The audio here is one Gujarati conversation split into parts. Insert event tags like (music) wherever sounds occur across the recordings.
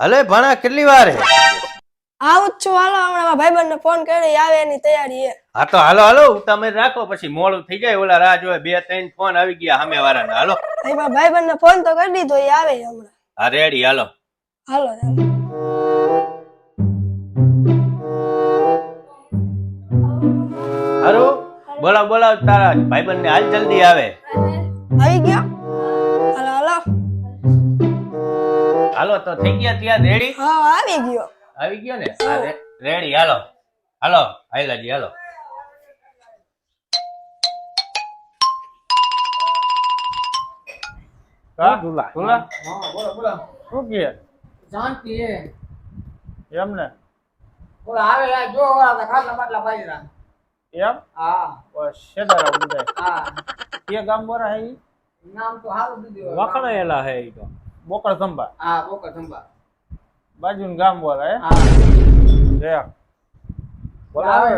હલે ભણા કેટલી વાર હે? આવું જ છું. હાલો હમણાં ભાઈ ને ફોન કરી આવે એની તૈયારી હે હા તો હાલો હાલો તમે રાખો પછી મોડું થઈ જાય. ઓલા રાહ જોવે બે ત્રણ ફોન આવી ગયા સામે વાળાના હાલો ભાઈ ભાઈબંધ ફોન તો કરી દીધો એ આવે હમણાં. હા રેડી હાલો. હાલો ચાલો. હારું બોલાવ બોલાવ તારા ભાઈબંધ ને હાલ જલ્દી આવે. આવી ગયો? હાલો તો થઈ ગયા ત્યાં રેડી હા આવી ગયો. આવી ગયો ને? રેડી હાલો. હાલો હાઈલાજી હાલો. કા ઢુલા ઢુલા? હા બોલો બોલો. શું કહે? શાંતિ હે એમ ને? બોલો આવે યાર જો ઓલા ખાટલા બાટલા પાડી રહ્યા એમ? હા. બસ શેદારા બધા. હા. કે ગામ બોરા હે નામ તો સારું દીધું વખણાયેલા હે ઈ તો. બોકળ થંભા હા બોકળ થંભા બાજુનું ગામ બોલા. હે. હા બોલાવે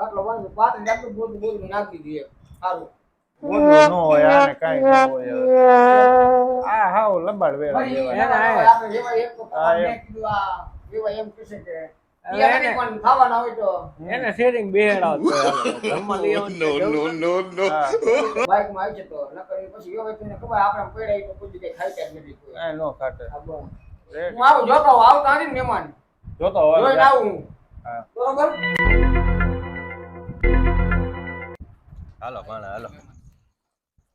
આટલો વાંધો પાટણ જાતું બોલ બોલ નાખી દઈએ. સારું. બોલ કાઈ ન આ હાવ લંબાડ વેળા એમ કહેશે કે એને શેરિંગ બેહેડો જમવાની નો નો નો નો બાઈક માં આવી જતો નકર પછી યોગ કરીને ખબર આપણે પેડાઈ તો પૂછી કઈ ખાઈ કે નથી કોઈ એ નો ખાતે હું આવું જોતો આવું તારી મહેમાન જોતો હોય જોઈને આવું બરોબર હાલો પણ હાલો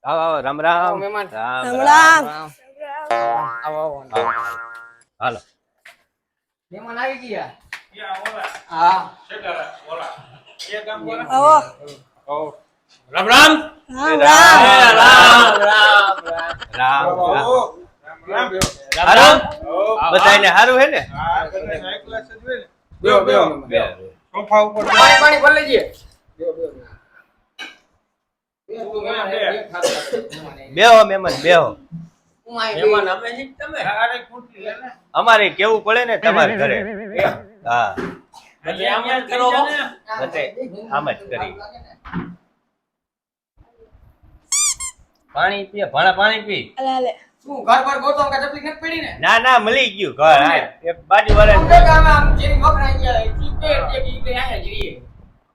આવો આવો રામ રામ મહેમાન રામ રામ આવો આવો હાલો મહેમાન આવી ગયા રામ રામ. રામ રામ. રામ. રામ. રામ રામ. હારું બધાયને હે ને? બેહો, બેહો, બે. સોફા ઉપર. પાણી પાણી ભરી લેજે. બેહો, બેહો, બેહો. બેહો, તું મહેમાન એક- એક ખાતો ખાતો. મહેમાન એક. બેહો મહેમાન બેહો હું અહીં મહેમાન બેહી- અમે તમે અમારે કેવું પડે ને તમારે ઘરે? હા. એટલે આમ જ કરો હો. આમ જ કરી. પાણી પીએ ભણા પાણી પી. શું ઘર પર ગોતો કે તકલીફ નથી પડી ને ના ના મળી ગયું ઘર હા. એક બાજુ વાળા આમ આમ ગયા કે ઈ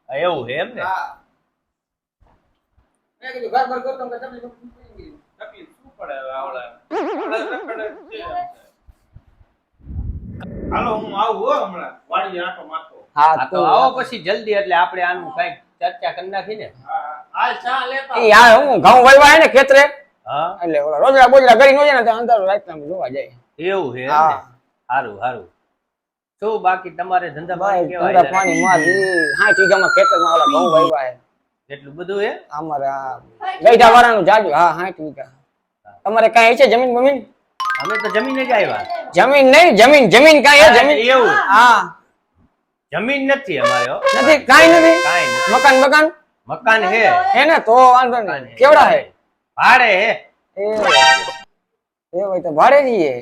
એવું છે એમ ને? હા. મેં કીધું ઘર પર ગોતો કે તકલીફ તકલીફ શું પડે આવડા? આવડા રખડે છે. હાલો હું આવું હો હમણાં. વાડી આટો મારતો. હા તો આવો પછી જલ્દી એટલે આપણે આનું કંઈક ચર્ચા કરી નાખી ને. હાલ ચા લેતા એ આ હું ઘઉં વાવ્યા હે ને ખેતરે? હા. એટલે ઓલા રોજડા બોજડા કરી નો જાય ને અંધારું રાતના જોવા જાય. એવું હે હા. સારું હારું. શું બાકી તમારે ધંધા પાણી કેવા ધંધા પાણી માં હા વીઘામાં ખેતરમાં ઓલા ઘઉં વાવ્યા હે. એટલું બધું હે અમારે આ ગઈઢા વાળાનું જાજુ હા હા. વીઘા તમારે કાંઈ છે જમીન બમીન? અમે તો જમીને જ આવ્યા. જમીન નહીં જમીન જમીન કાંઈ હે જમીન? એવું. હા. જમીન નથી અમારે હો. નથી કાંઈ નથી? કાંઈ નથી. મકાન બકાન મકાન હે. હે ને તો વાંધો નહીં. કેવડા હે? ભાડે હે. એ એ હોય તો ભાડે જઈએ.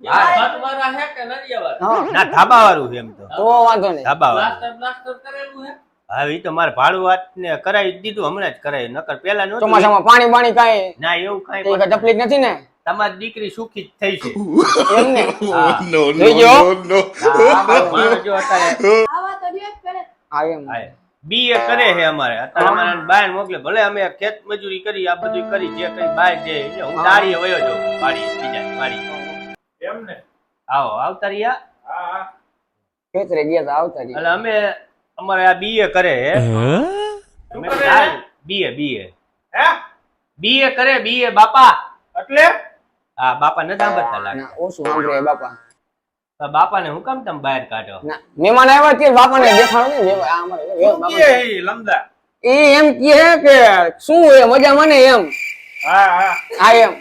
વાળા હે કે નરિયાવાળા? હા. ના ધાબા વાળું છે એમ તો. તો વાંધો નહીં. ધાબા વાળું પ્લાસ્ટર પ્લાસ્ટર કરેલું હે? હવે ઈ તો મારે ભાડું વાત ને કરાવી જ દીધું હમણાં જ કરાવી. નકર પેલા નહોતું ચોમાસામાં પાણી બાણી કાંઈ? ના એવું કઈ તકલીફ નથી ને? તમારી દીકરી સુખી થઈ છે. નો નો કરે. છે અમારે. અત્યારે અમારે બાયણ મોકલે. ભલે અમે ખેત મજૂરી કરી આ બધું કરી જે કઈ બાય છે હું દાડીએ વયો જાઉં. પાડી બીજા પાડી એમ ને આવો આવતા રહ્યા? હા ખેતરે ગયા તો આવતા એટલે અમે અમારે આ બી એ કરે હે? બી એ બી એ. હે? એ કરે બી એ બાપા. એટલે? હા બાપા ન સાંભળતા લાગે. ઓછું સાંભળે બાપા. બાપાને હું કામ તમે બહાર કાઢો? મહેમાન આવ્યા ત્યારે બાપાને દેખાડો ને? આ અમારે લમદા? એ એમ કહે કે શું એ? મજા મને એમ. હા હા. આ એમ.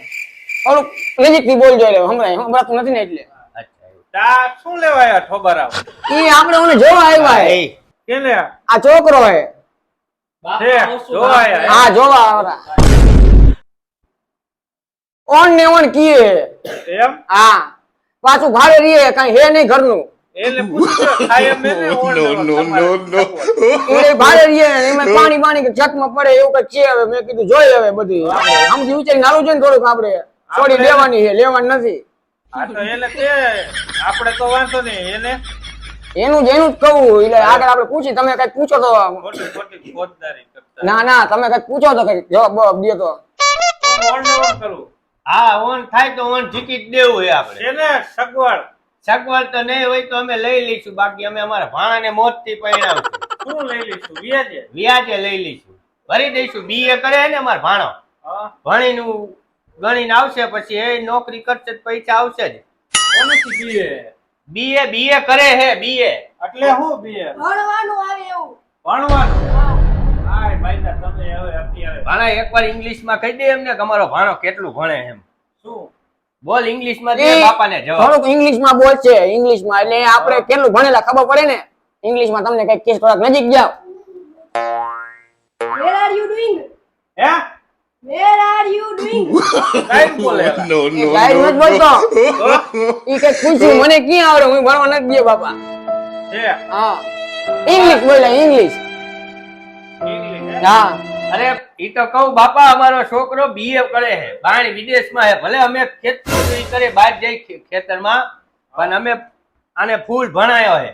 થોડુંક નજીકથી બોલજો એટલે હમણાં સંભળાતું નથી ને એટલે. અચ્છા તા શું લેવાય ઠોબર આવ એ આપણે ઓને જોવા આવ્યા હે કેને? આ છોકરો હે. જોવા આવ્યા હા જોવા આવરા. ઓન ને ઓન કીએ. એમ? હા. પાછું ભાડે રહીએ કઈ હે નહીં ઘરનું. એટલે (laughs) ભાડે રહીએ એમાં પાણી પાણી છતમાં પડે એવું કઈ છે હવે? મેં કીધું જોઈ હવે બધી. આપણે વિચારી નાલું છે ને થોડુંક આપણે. છોડી લેવાની છે લેવાની નથી. આ તો એને કે આપણે તો વાંધો નહીં એને? એનું જ એનું જ કહું. એટલે આગળ આપણે પૂછી તમે કઈ પૂછો તો. ના ના તમે કંઈક પૂછો તો કઈ જવાબ દો તો. હા ઓન થાય તો ઓન ટિકિટ દેવું હોય આપણે. છે ને સગવડ. સગવડ તો નહીં હોય તો અમે લઈ લઈશું. બાકી અમે અમારા ભાણાને મોતથી પરિણામશું શું લઈ લઈશું? વ્યાજે? વ્યાજે લઈ લઈશું. ભરી દઈશું. બીએ કરે ને અમારો ભાણો. હા. ભણીનું ગણીને આવશે પછી એ નોકરી કરશે જ પૈસા આવશે જ. કોનાથી બીએ? બીએ બીએ કરે હે બીએ. એટલે હું બીએ? ભણવાનું આવે એવું. ભણવાનું? હાય અત્યારે ભાણા એકવાર ઇંગ્લિશમાં કહી દે એમને કે અમારો ભાણો કેટલું ભણે એમ. શું? બોલ ઇંગ્લિશમાં દે બાપાને જવાબ. થોડુંક ઇંગ્લિશમાં બોલશે ઇંગ્લિશમાં. એટલે આપણે કેટલું ભણેલા ખબર પડે ને? ઇંગ્લિશમાં તમને કઈ કેસ થોડાક નજીક જાવ વેર are you doing hey? Where are you doing કાઈ નો નો ગાઈડ નથી બોલતો. ઈ કે પૂછ્યું મને ક્યાં આવડે? હું ભણવા નથી ગયો બાપા. હે? હા. ઇંગ્લિશ બોલ્યા ઇંગ્લિશ. ઇંગ્લિશ. હે? અરે ઈ તો કહું બાપા અમારો છોકરો બીએ કરે છે. બાણ વિદેશમાં હે ભલે અમે ખેત મજૂરી કરે બહાર જઈ ખેતરમાં પણ અમે આને ફૂલ ભણાયો છે.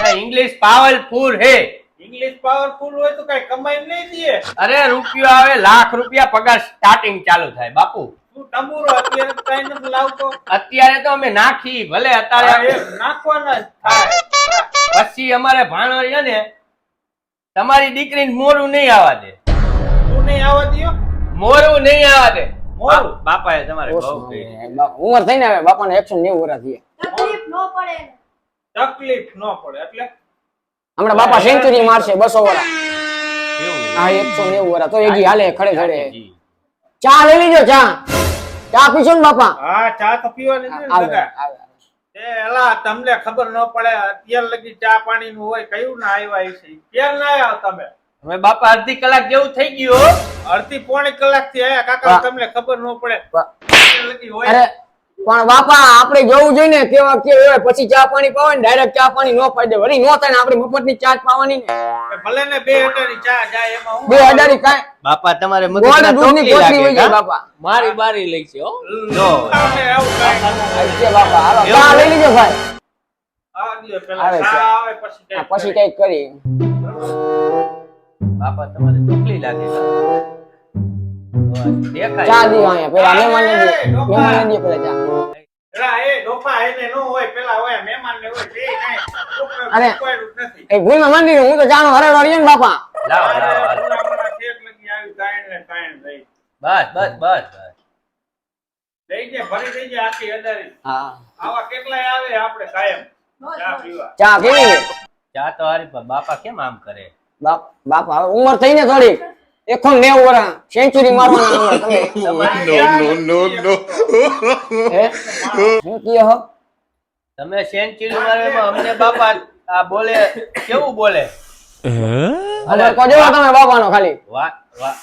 અને ઇંગ્લિશ પાવરફુલ હે ઇંગ્લિશ પાવરફુલ હોય તો કઈ કમાઈ નહીં દે અરે રૂપિયો આવે લાખ રૂપિયા પગાર સ્ટાર્ટિંગ ચાલુ થાય બાપુ. અત્યારે કઈ નથી લાવતો. અત્યારે તો અમે નાખી ભલે અત્યારે નાખવાના થાય. પછી અમારે ભાણો છે ને તમારી દીકરીને મોરું નહીં આવવા દે. તું નહીં આવવા દ્યો? મોરું નહીં આવવા દે. મોરું? બાપાએ તમારે બહુ ઉંમર થઈને હવે બાપાને એકસો નેવું વર્ષ થયા. તકલીફ ન પડે તકલીફ ન પડે એટલે? હમણાં બાપા સેન્ચુરી મારશે બસો વર્ષ હા એકસો નેવું વર્ષ તો એજી હાલે ખડે ખડે. ચા લઈ લીજો ચા. ચા પીશો ને બાપા? હા ચા તો પીવાની ને લગા. એલા તમને ખબર ન પડે અત્યાર લગી ચા પાણી નું હોય કયું ના આવ્યા છે ક્યાં ના આવ્યા તમે. હવે બાપા અડધી કલાક જેવું થઈ ગયું અડધી પોણી કલાકથી આયા. કાકા તમને ખબર ન પડે. અત્યાર લગી હોય. પણ બાપા આપણે જોવું જોઈએ ને કેવા કેવું હોય? પછી ચા પાણી પાવે ને ડાયરેક્ટ ચા પાણી નો દે. વળી નો થાય ને આપણે મફતની ચા જ પાવાની ને. ભલે ને બે હટાની ચા જાય એમાં હું બે હજારી કાંઈ. બાપા તમારે મગજ ના હોય લાગે છે બાપા. મારી બારી લઈ છે હો. જો. આવું કાંઈ. આ છે બાપા હાલો. ચા લઈ લીજો ભાઈ. આ દ્યો પેલા આવે છે. પછી. કંઈક કરી બાપા તમારે ચોકલી લાગે કા? ચા અહીંયા પેલા મહેમાન ને દે મહેમાન ને દે પેલા ચા એ ડોફા એને નો હોય પેલા હોય મહેમાન ને હોય જે અરે. એ ભૂલમાં મંદિર હું તો જાણો હરે વાળી ને બાપા. લાવ લાવ. બસ બસ બસ બસ. લઈ જાય ભરી દઈ જાય આખી અડારી હા. આવા કેટલાય આવે આપણે કાયમ. ચા પીવા. ચા તો હારી બાપા કેમ આમ કરે? બાપ બાપા હવે ઉંમર થઈ ને થોડી એકસો ને નેવું વર્ષ સેન્ચુરી મારવાના તમે (laughs) હે? શું કીએ હો? તમે સેન્ચુરી મારવામાં અમને બાપા આ બોલે કેવું બોલે? હવે કહો જો તમે બાપાનો ખાલી. વાહ વાહ.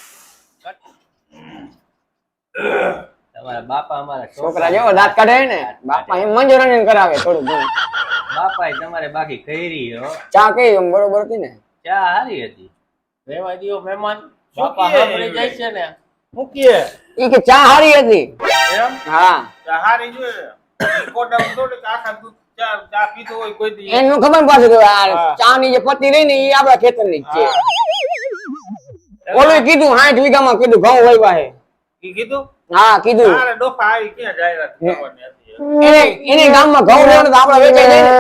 તમારા બાપા અમારા છોકરા જેવો દાંત કાઢે ને બાપા એમ મંજૂરાની કરાવે થોડું ઘણું. બાપા તમારે બાકી ખૈરી હો. ચા કઈ એમ બરોબર હતી ને? ચા હારી હતી. રહેવા દિયો મહેમાન. જાય છે ને. મૂકીએ. ઈ કે ચા હારી હતી. એમ? હા. ચા હારી જોઈએ. કોટા થોડીક આખા દૂધ ચા ચા પીતો હોય કોઈ દી. એનું ખબર પાછું કે ચા ની જે પત્તી રહી ને એ આપડા ખેતરની છે. ઓલું કીધું સાઠ વીઘામાં કીધું ઘઉં વાવ્યા હે. ઈ કીધું? હા કીધું. તારે ડોફા આવી ક્યાં જાહેરાત કરવાની એને એને ગામમાં ઘઉં લેવાનું આપડે વેચાઈ જાય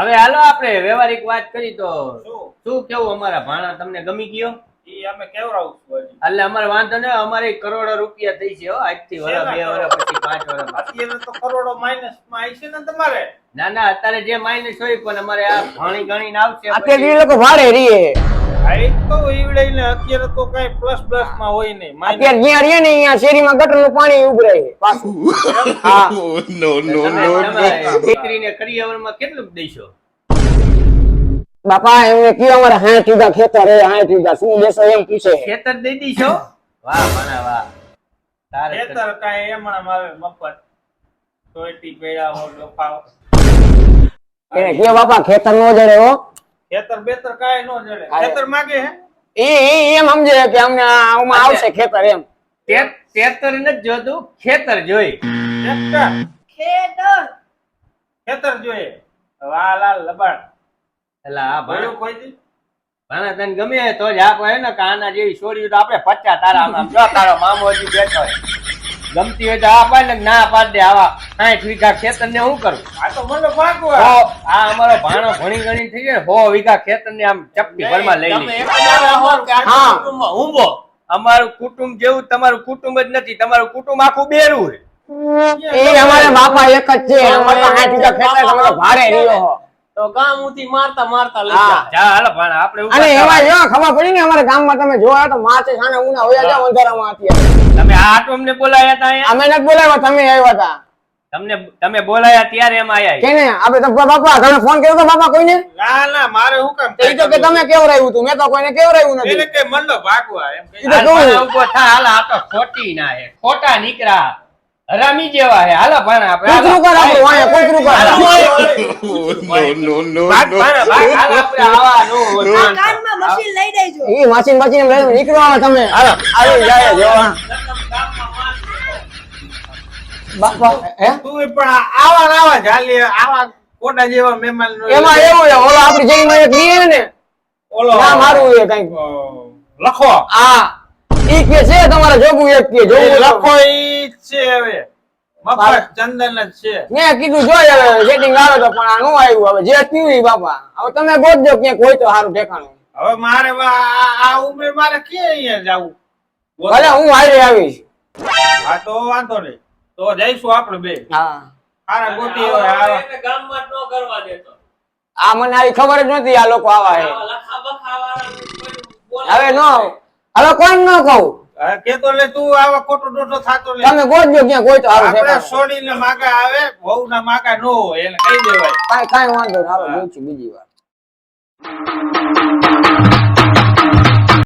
હવે હાલો આપણે વ્યવહારિક વાત કરી તો શું? શું કેવું અમારા ભાણા? તમને ગમી ગયો? ઈ અમે કેવડાવું છું હજી? એટલે અમારે વાંધો ને અમારે કરોડો રૂપિયા થઈ છે આજથી વરસ બે વરસ પછી પાંચ વરસ અત્યારે તો કરોડો માઇનસમાં આવી છે ને તમારે? ના ના અત્યારે જે માઇનસ હોય પણ અમારે આ ભણી ગણીને આવશે અત્યારે એ લોકો ભાડે રહીએ આ તો ઈવડે ને અત્યારે તો કઈ પ્લસ પ્લસમાં હોય નહીં. અત્યારે જ્યાં રહીએ ને અહીંયા શેરીમાં ગટરનું પાણી ઉભરાય છે પાછું. (laughs) (laughs) તમારી દીકરીને કરિયાવરમાં કેટલું દઈશો? બાપા એમને કયો અમારે હાથ વીઘા ખેતર હે હાથ વીઘા? શું બેસો એમ પૂછે? ખેતર દઈ દઈશો વાહ ભાણા વાહ. તારે ખેતર કાંઈ એમણામ આવે મફત. ટોયટી પેડા હો લોફાવ એને કયો બાપા ખેતર નો જડે હો? ખેતર બેતર કાય નો જડે. ખેતર માગે હે? એ એમ સમજે કે અમને આમાં આવશે ખેતર એમ. ખેતર તેતર નથી જોતું ખેતર જોઈ. ખેતર. ખેતર જોઈએ. વાહ લાલ લબાડ. એટલે આ ભાણો કોઈ ભાણા તને ગમે તો જ આપણે ને કાના જેવી છોડ્યું તો આપણે પચ્ચા તારા આમ. આમ જો તારો મામો હજી બેઠો ગમતી હોય તો આ પાડ ને ના પાડ દે આવા સાઠ વીઘા ખેતર ને હું કરું? આ તો મને ભાગવું હો, આ અમારો ભાણો ઘણી ઘણી થઈ જાય ને, વીઘા ખેતર ને આમ ચપટી ભરમાં લઈ તમે લે. હો. હા. અમારું કુટુંબ જેવું તમારું કુટુંબ જ નથી તમારું કુટુંબ આખું બેરું છે. એ અમારે બાપા એક જ છે. અમારે ખેતર ભારે રહ્યો. હો. તો ગામ ઉથી મારતા મારતા લઈ. જા હાલો ભાણા આપણે અને થાવ. એમાં ખબર પડી ને અમારા ગામમાં તમે જોયા તો માથે સાને ઉના હોયા જાવ અંધારામાં અત્યારે તમે આ આટો અમને બોલાયા હતા અહીંયા? અમે નથી બોલાવ્યા તમે આવ્યા હતા તમને તમે બોલાયા ત્યારે એમ આયા કેને? આપણે તો બાપા તમે ફોન કર્યો તો બાપા કોઈને? ના ના મારે હું કામ તો કે તમે કેવરાયું તું? મેં તો કોઈને કેવરાયું એને નથી કે મન ભાગવા એમ કહી. હાલ કહું. ઊભો થા હાલ આ તો ખોટી ના હે ખોટા નીકળ્યા. હરામી જેવા હે. હાલો ભાણા આપણે કૂતરું કર આપણું વાંહે, કૂતરું કર. ભાગ ભાણા ભાગ (laughs) હાલો આપણે (laughs) આવા નો કાનમાં મશીન લઈ દેજો. ઈ માસીન મશીન લઈ નીકળો હવે તમે. હાલો આવી જાય જેવા. બાપા હે? તું પણ આવા આવા જાલી આવા કોટા જેવા મહેમાન એમાં એવું છે ઓલો આપણી જઈમાં એક રીએ ને. ઓલો ના મારું એ કઈ લખો. આ ઈ કે છે તમારે જોગું એક કે એ જોવું લખો ઈ છે હવે. મફત ચંદન જ છે. મેં કીધું જોઈ હવે સેટિંગ આવે તો પણ આ નો આવ્યું. હવે જે થયું ઈ બાપા. હવે તમે ગોતજો ક્યાંક હોય તો સારું ઠેકાણું. હવે મારે આ આ મારે ક્યાં અહીંયા જાવું? ભલે હું હારે આવીશ. હા તો વાંધો નહીં. તો જઈશું આપણે બે. હા. સારા ગોતી હોય ગામમાં ન કરવા દેતો. આ મને આવી ખબર જ નથી આ લોકો આવા હે. હવે નો હવે કોઈ ન કહું. કેતો લે તું આવા ખોટો ડોટો થાતો લે. તમે ગોતજો ક્યાં હોય તો સારું આપણે છોડીને માગા આવે વહુ ના માગા નો હોય એને કહી દેવાય. કાઈ કઈ વાંધો હાલો બીજી વાર.